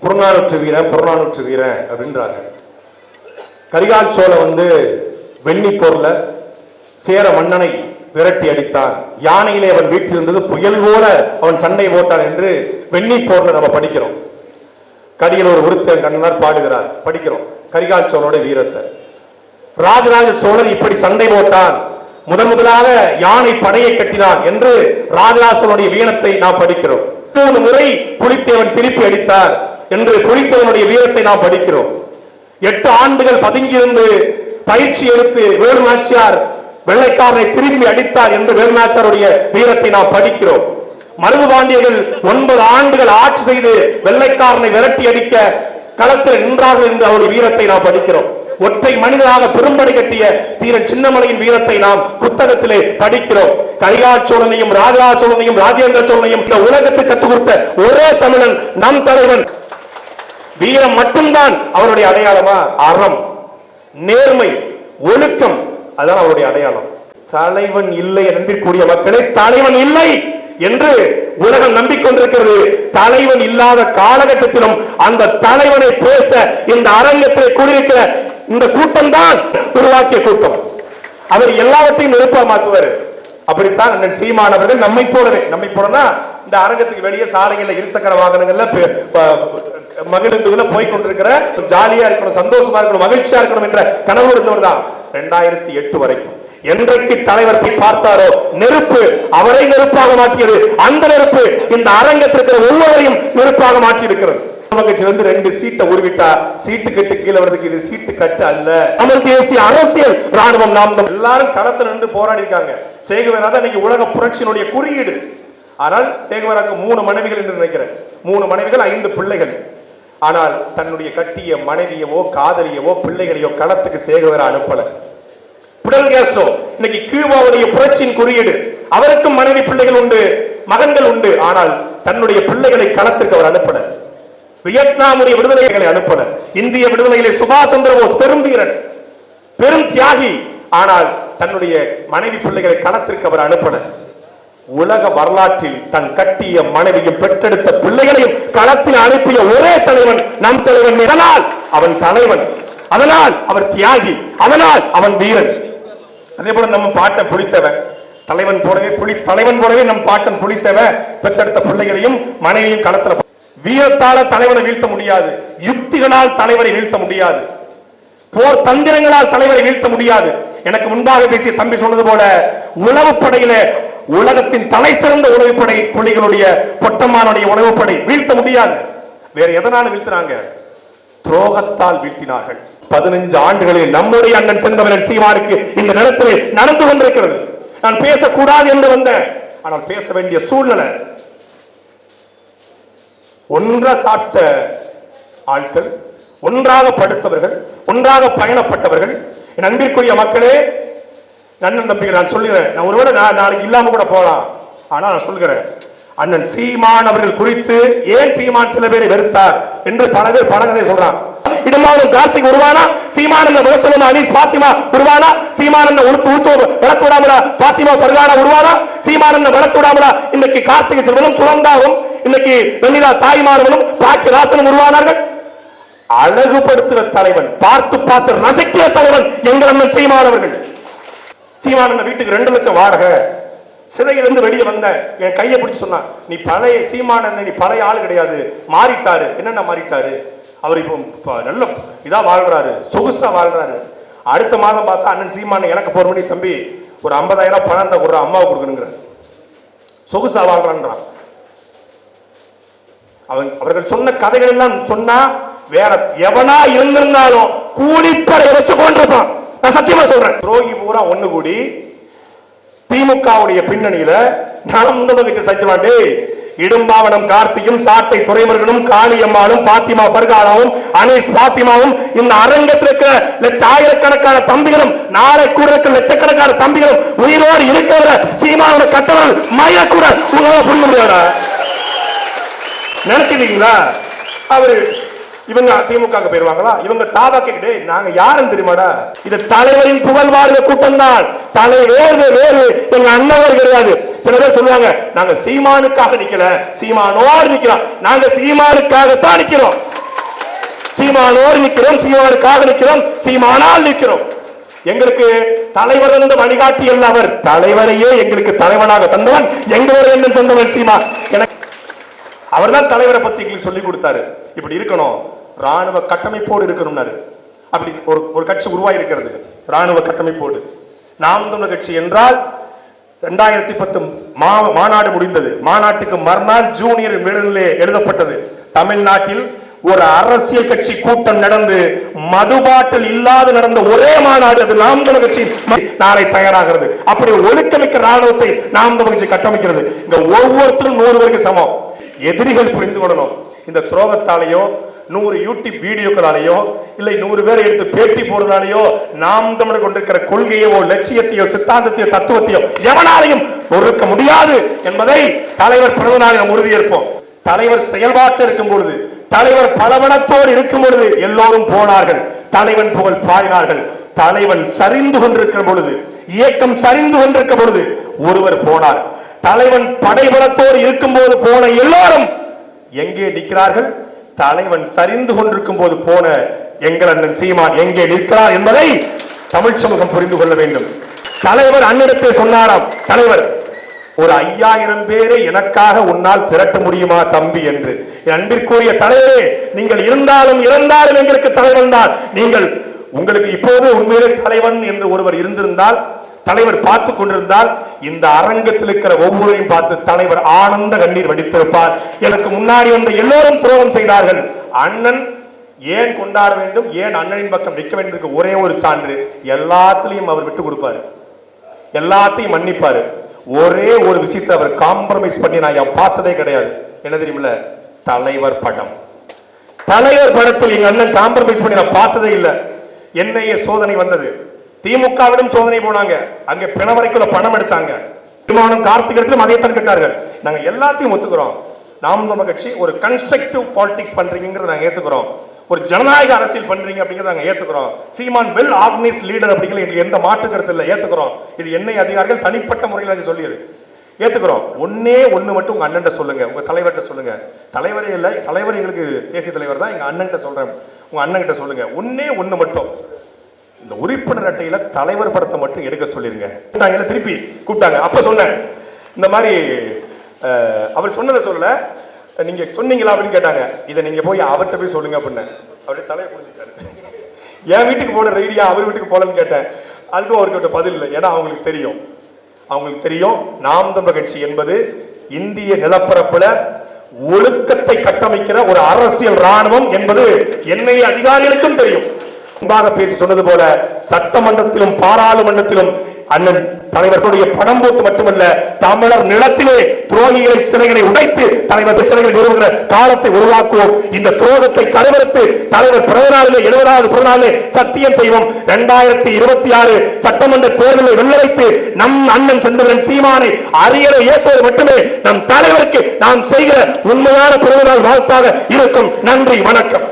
புறநானூற்று வீரன் புறநானூற்று வீரன் அப்படின்றாங்க. கரிகால் சோழ வந்து வெள்ளி போர்ல சேர மன்னனை விரட்டி அடித்தான். யானையிலே அவன் வீட்டிலிருந்தது புயல் போல அவன் சண்டை போட்டான் என்று வெண்ணி போர்ல நம்ம படிக்கிறோம். கடியில் ஒரு உருத்தன் கண்ணனார் பாடுகிறார். படிக்கிறோம். கரிகால் சோழனோட வீரத்தை. ராஜராஜ சோழன் இப்படி சண்டை போட்டான். முதன் முதலாக யானை படையை கட்டினான் என்று ராஜராஜனுடைய வீரத்தை நாம் படிக்கிறோம். மூணு முறை புலித்தேவன் திருப்பி அடித்தார். என்று புலித்தேவனுடைய வீரத்தை நாம் படிக்கிறோம். எட்டு ஆண்டுகள் பதுங்கியிருந்து பயிற்சி எடுத்து வேலுநாச்சியார் வெள்ளைக்காரனை திரும்பி அடித்தார் என்று வேலுநாச்சியாருடைய வீரத்தை நாம் படிக்கிறோம். மருது பாண்டியர்கள் ஒன்பது ஆண்டுகள் ஆட்சி செய்து வெள்ளைக்காரனை விரட்டி அடிக்க களத்தில் நின்றார்கள் என்று அவருடைய வீரத்தை நாம் படிக்கிறோம். ஒற்றை மனிதனாக பெரும்படை கட்டிய தீரன் சின்னமலையின் வீரத்தை நாம் புத்தகத்திலே படிக்கிறோம். கரிகால் சோழனையும் ராஜராஜ சோழனையும் ராஜேந்திர சோழனையும் இந்த உலகத்துக்கு கற்றுக் கொடுத்த ஒரே தமிழன் நம் தலைவன் வீரம் மட்டும்தான் அவருடைய அடையாளமா? அறம். நேர்மை ஒழுக்கம் அதான் அவருடைய அடையாளம். தலைவன் இல்லை நம்பிக்கூடிய மக்களே தலைவன் இல்லை என்று உலகம் நம்பிக்கொண்டிருக்கிறது. தலைவன் இல்லாத காலகட்டத்திலும் அந்த தலைவனை பேச இந்த அரங்கத்தில் கூடியிருக்கிற இந்த கூட்டம் தான் உருவாக்கிய கூட்டம். அவர் எல்லாவற்றையும் நெருப்பா அப்படித்தான் அண்ணன் சீமானவர்கள் நம்மை போலவே நம்மை போலனா இந்த அரங்கத்துக்கு வெளியே சாலைகள்ல இருசக்கர வாகனங்கள்ல மகிழ்ந்துள்ள போய் கொண்டிருக்கிற ஜாலியா இருக்கணும் சந்தோஷமா இருக்கணும் மகிழ்ச்சியா இருக்கணும் என்ற கனவு இருந்தவர் தான் ரெண்டாயிரத்தி எட்டு வரைக்கும். என்றைக்கு தலைவர் போய் பார்த்தாரோ நெருப்பு அவரை நெருப்பாக மாற்றியது அந்த நெருப்பு இந்த அரங்கத்திற்கு ஒவ்வொருவரையும் நெருப்பாக மாற்றி இருக்கிறது வந்து ரெண்டு சீட்டை உருவிட்டா சீட்டு கட்டு கீழே வரதுக்கு இது சீட்டு கட்டு அல்ல. தமிழ் தேசிய அரசியல் ராணுவம் நாம் எல்லாரும் களத்தில் நின்று போராடி இருக்காங்க. சேகுவரா தான் இன்னைக்கு உலக புரட்சியினுடைய குறியீடு. ஆனால் சேகுவராக்கு மூணு மனைவிகள் என்று நினைக்கிறேன். மூணு மனைவிகள் ஐந்து பிள்ளைகள். ஆனால் தன்னுடைய கட்டிய மனைவியவோ காதலியவோ பிள்ளைகளையோ களத்துக்கு சேகவர அனுப்பல. புடல் கேசோ இன்னைக்கு கியூபாவுடைய புரட்சியின் குறியீடு. அவருக்கும் மனைவி பிள்ளைகள் உண்டு மகன்கள் உண்டு. ஆனால் தன்னுடைய பிள்ளைகளை களத்திற்கு அவர் அனுப்பல. வியட்நாமுடைய விடுதலைகளை அனுப்பல. இந்திய விடுதலையிலே சுபாஷ் சந்திர போஸ் பெரும் வீரன் பெரும் தியாகி. ஆனால் தன்னுடைய மனைவி பிள்ளைகளை களத்திற்கு அவர் அனுப்பல. உலக வரலாற்றில் தன் கட்டிய மனைவியும் பெற்றெடுத்த பிள்ளைகளையும் களத்தில் அனுப்பிய ஒரே தலைவன் நம் தலைவன் அதனால் அவன் தலைவன். அதனால் அவர் தியாகி அதனால் அவன் வீரன். அதே போல நம்ம பாட்டை புளித்தவன் தலைவன் போலவே புலி தலைவன் போலவே நம் பாட்டன் புளித்தவன் பெற்றெடுத்த பிள்ளைகளையும் மனைவியும் களத்துல வீரத்தால தலைவனை வீழ்த்த முடியாது. யுக்திகளால் தலைவரை வீழ்த்த முடியாது. போர் தந்திரங்களால் தலைவரை வீழ்த்த முடியாது. எனக்கு முன்பாக பேசிய தம்பி சொன்னது போல உளவு படையில உலகத்தின் தலை சிறந்த உணவுப்படை புலிகளுடைய பொட்டமானுடைய உணவுப்படை வீழ்த்த முடியாது. வேற எதனால வீழ்த்தினாங்க? துரோகத்தால் வீழ்த்தினார்கள். பதினஞ்சு ஆண்டுகளில் நம்முடைய அண்ணன் செந்தவரன் சீமாருக்கு இந்த நிலத்தில் நடந்து கொண்டிருக்கிறது. நான் பேசக்கூடாது என்று வந்தேன். ஆனால் பேச வேண்டிய சூழ்நிலை. ஒன்றை சாப்பிட்ட ஆட்கள் ஒன்றாக படுத்தவர்கள் ஒன்றாக பயணப்பட்டவர்கள் என் அன்பிற்குரிய மக்களே நன்னன் தம்பிகள் நான் சொல்லுகிறேன். நான் ஒருவேளை நான் நாளைக்கு இல்லாம கூட போகலாம். ஆனா நான் சொல்கிறேன் அண்ணன் சீமான் அவர்கள் குறித்து ஏன் சீமான் சில பேரை வெறுத்தார் என்று பல பேர் படங்களை சொல்றான். இடமாவும் கார்த்திக் உருவானா? சீமானந்த விளத்துவம் அனீஸ் பாத்திமா உருவானா? சீமானந்த உடுத்து உடுத்து விளத்துடாமலா பாத்திமா பருகானா உருவானா? சீமானந்த விளத்துடாமலா இன்னைக்கு கார்த்திகை செல்வனும் சுரந்தாவும் இன்னைக்கு வெண்ணிலா தாய்மாரவனும் பாக்கி ராசனும் உருவானார்கள்? அழகுபடுத்துகிற தலைவன் பார்த்து பார்த்து ரசிக்கிற தலைவன் எங்கள் அண்ணன் சீமானவர்கள் சீமானந்த வீட்டுக்கு ரெண்டு லட்சம் வாடகை. சிறையிலிருந்து வெளியே வந்த என் கையை பிடிச்சி சொன்னான் நீ பழைய சீமானந்த நீ பழைய ஆள் கிடையாது. மாறிட்டாரு. என்னென்ன மாறிட்டாரு? அவர் இப்போ இப்போ நல்ல இதாக வாழ்றாரு சொகுசா வாழ்றாரு. அடுத்த மாதம் பார்த்தா அண்ணன் சீமானன் எனக்கு போர் பண்ணி தம்பி ஒரு ஐம்பதாயிரம் பணம் தான் கொடுற அம்மாவை கொடுக்கணுங்கிற சொகுசா வாழ்றான்றான். அவன் அவர்கள் சொன்ன கதைகள் எல்லாம் சொன்னா வேற எவனா இருந்திருந்தாலும் கூலிப்படை வச்சு கொண்டிருப்பான் நான் சத்தியமா சொல்றேன். துரோகி பூரா ஒண்ணு கூடி திமுகவுடைய பின்னணியில நான் முதலமைச்சர் சச்சிவாண்டே இடும்பாவனம் கார்த்தியும் சாட்டை துறைமுருகனும் காளியம்மாளும் பாத்திமா பர்கானாவும் அனீஸ் பாத்திமாவும் இந்த அரங்கத்தில் இருக்கிற லட்ச ஆயிரக்கணக்கான தம்பிகளும் நாளை கூட இருக்கிற லட்சக்கணக்கான தம்பிகளும் உயிரோடு இருக்கிற சீமாவோட கட்டவர்கள் மய கூட உங்களால புரிய முடியாத? நினைச்சிருக்கீங்களா? அவரு இவங்க திமுக போயிருவாங்களா? இவங்க தாதா கேட்டு நாங்க யாருன்னு தெரியுமாடா? இது தலைவரின் புகழ் வாழ்க கூட்டம் தான் தலை வேறு வேறு எங்க அண்ணவர் கிடையாது. சில பேர் சொல்லுவாங்க நாங்க சீமானுக்காக நிக்கல சீமானோடு நிக்கிறோம். நாங்க சீமானுக்காகத்தான் நிக்கிறோம். சீமானோடு நிக்கிறோம் சீமானுக்காக நிக்கிறோம் சீமானால் நிக்கிறோம். எங்களுக்கு தலைவர் என்று வழிகாட்டி அல்ல அவர். தலைவரையே எங்களுக்கு தலைவனாக தந்தவன் எங்களோட என்ன சொந்தவன் சீமா எனக்கு அவர்தான் தலைவரை பத்தி எங்களுக்கு சொல்லி கொடுத்தாரு. இப்படி இருக்கணும். ராணுவ கட்டமைப்போடு இருக்கணும்னாரு அப்படி ஒரு ஒரு கட்சி உருவாயிருக்கிறது. ராணுவ கட்டமைப்போடு. நாம் தமிழர் கட்சி என்றால் ரெண்டாயிரத்தி பத்து மா- மாநாடு முடிந்தது. மாநாட்டுக்கு மறுநாள் ஜூனியர் விடனிலே எழுதப்பட்டது. தமிழ்நாட்டில் ஒரு அரசியல் கட்சி கூட்டம் நடந்து மதுபாட்டில் இல்லாது நடந்த ஒரே மாநாடு அது நாம் தமிழர் கட்சி நாளை தயாராகிறது. அப்படி ஒரு ஒழுக்கமிக்க ராணுவத்தை நாம் தமிழர் கட்சி கட்டமைக்கிறது. இங்க ஒவ்வொருத்தரும் நூறு பேருக்கு சமம். எதிரிகள் புரிந்து கொள்ளணும். இந்த துரோகத்தாலேயோ நூறு யூடியூப் வீடியோக்களாலேயோ இல்லை நூறு பேரை எடுத்து பேட்டி போடுறதாலேயோ நாம் தமிழர் கொண்டிருக்கிற கொள்கையோ லட்சியத்தையோ சித்தாந்தத்தையோ தத்துவத்தையோ எவனாலையும் பொறுக்க முடியாது என்பதை தலைவர் பிறந்தநாளில் நாம் உறுதியேற்போம். தலைவர் செயல்பாட்டு இருக்கும் பொழுது தலைவர் பலவனத்தோடு இருக்கும் பொழுது எல்லோரும் போனார்கள். தலைவன் புகழ் பாடினார்கள். தலைவன் சரிந்து கொண்டிருக்கிற பொழுது இயக்கம் சரிந்து கொண்டிருக்கிற பொழுது ஒருவர் போனார். தலைவன் படைபலத்தோடு இருக்கும்போது போன எல்லோரும் எங்கே நிற்கிறார்கள்? தலைவன் சரிந்து கொண்டிருக்கும் போது போன எங்கள் அண்ணன் சீமான் எங்கே நிற்கிறார் என்பதை தமிழ் சமூகம் புரிந்து கொள்ள வேண்டும். தலைவர் அன்னிடத்தை சொன்னாராம் தலைவர் ஒரு ஐயாயிரம் பேரை எனக்காக உன்னால் திரட்ட முடியுமா தம்பி? என்று. அன்பிற்குரிய தலைவரே நீங்கள் இருந்தாலும் இறந்தாலும் எங்களுக்கு தலைவன் தான். நீங்கள் உங்களுக்கு இப்போது உண்மையிலே தலைவன் என்று ஒருவர் இருந்திருந்தால் தலைவர் பார்த்து கொண்டிருந்தால் இந்த அரங்கத்தில் இருக்கிற ஒவ்வொருவரையும் பார்த்து தலைவர் ஆனந்த கண்ணீர் வடித்திருப்பார். எனக்கு முன்னாடி வந்த எல்லோரும் துரோகம் செய்தார்கள். அண்ணன் ஏன் கொண்டாட வேண்டும்? ஏன் அண்ணனின் பக்கம் நிற்க வேண்டும் ஒரே ஒரு சான்று எல்லாத்திலையும் அவர் விட்டு கொடுப்பாரு. எல்லாத்தையும் மன்னிப்பாரு. ஒரே ஒரு விஷயத்தை அவர் காம்ப்ரமைஸ் பண்ணி நான் பார்த்ததே கிடையாது. என்ன தெரியுமில்ல? தலைவர் படம். தலைவர் படத்தில் எங்க அண்ணன் காம்ப்ரமைஸ் பண்ணி நான் பார்த்ததே இல்லை. என்னைய சோதனை வந்தது. திமுகவிடம் சோதனை போனாங்க. அங்க பிணவரைக்குள்ள பணம் எடுத்தாங்க. திருமணம் கார்த்திகத்திலும் அதைத்தான் கேட்டார்கள். நாங்க எல்லாத்தையும் ஒத்துக்கிறோம். நாம் நம்ம கட்சி ஒரு கன்ஸ்ட்ரக்டிவ் பாலிடிக்ஸ் பண்றீங்கிறத நாங்க ஏத்துக்கிறோம். ஒரு ஜனநாயக அரசியல் பண்றீங்க அப்படிங்கறத நாங்க ஏத்துக்கிறோம். சீமான் வெல் ஆர்கனைஸ் லீடர் அப்படிங்கிற எங்களுக்கு எந்த மாற்று கருத்து இல்லை ஏத்துக்கிறோம். இது என்னை அதிகாரிகள் தனிப்பட்ட முறையில் சொல்லியது. ஏத்துக்கிறோம். ஒன்னே ஒண்ணு மட்டும் உங்க அண்ணன் சொல்லுங்க. உங்க தலைவர்கிட்ட சொல்லுங்க. தலைவரே இல்லை தலைவர் எங்களுக்கு தேசிய தலைவர் தான். எங்க அண்ணன் சொல்றேன். உங்க அண்ணன் கிட்ட சொல்லுங்க. ஒன்னே ஒண்ணு மட்டும். இந்த உறுப்பினர் அட்டையில தலைவர் படத்தை மட்டும் எடுக்க சொல்லிருங்க. என்ன திருப்பி கூப்பிட்டாங்க. அப்ப சொன்னேன். இந்த மாதிரி அவர் சொன்னதை சொல்லல. நீங்க சொன்னீங்களா அப்படின்னு கேட்டாங்க. இதை நீங்க போய் அவர்கிட்ட போய் சொல்லுங்க அப்படின்னு அப்படியே தலையை புரிஞ்சுட்டாரு என் வீட்டுக்கு போன ரெய்டியா அவர் வீட்டுக்கு போலன்னு கேட்டேன். அதுக்கும் அவர்கிட்ட பதில் இல்லை. ஏன்னா அவங்களுக்கு தெரியும். அவங்களுக்கு தெரியும். நாம் தமிழர் கட்சி என்பது இந்திய நிலப்பரப்புல ஒழுக்கத்தை கட்டமைக்கிற ஒரு அரசியல் ராணுவம் என்பது என்னை அதிகாரிகளுக்கும் தெரியும். முன்பாக பேசி சொன்னது போல சட்டமன்றத்திலும் பாராளுமன்றத்திலும் அண்ணன் தலைவர்களுடைய பணம் போட்டு மட்டுமல்ல தமிழர் நிலத்திலே துரோகிகளை சிலைகளை உடைத்து தலைவர் சிலைகளை நிறுவுகிற காலத்தை உருவாக்குவோம். இந்த துரோகத்தை கருவறுத்து தலைவர் பிறந்தநாளிலே எழுபதாவது பிறந்தநாளிலே சத்தியம் செய்வோம். இரண்டாயிரத்தி இருபத்தி ஆறு சட்டமன்ற தேர்தலை வெள்ள வைத்து நம் அண்ணன் சந்திரன் சீமானை அரியணை ஏற்பது மட்டுமே நம் தலைவருக்கு நாம் செய்கிற உண்மையான பிறந்தநாள் வாழ்த்தாக இருக்கும். நன்றி வணக்கம்.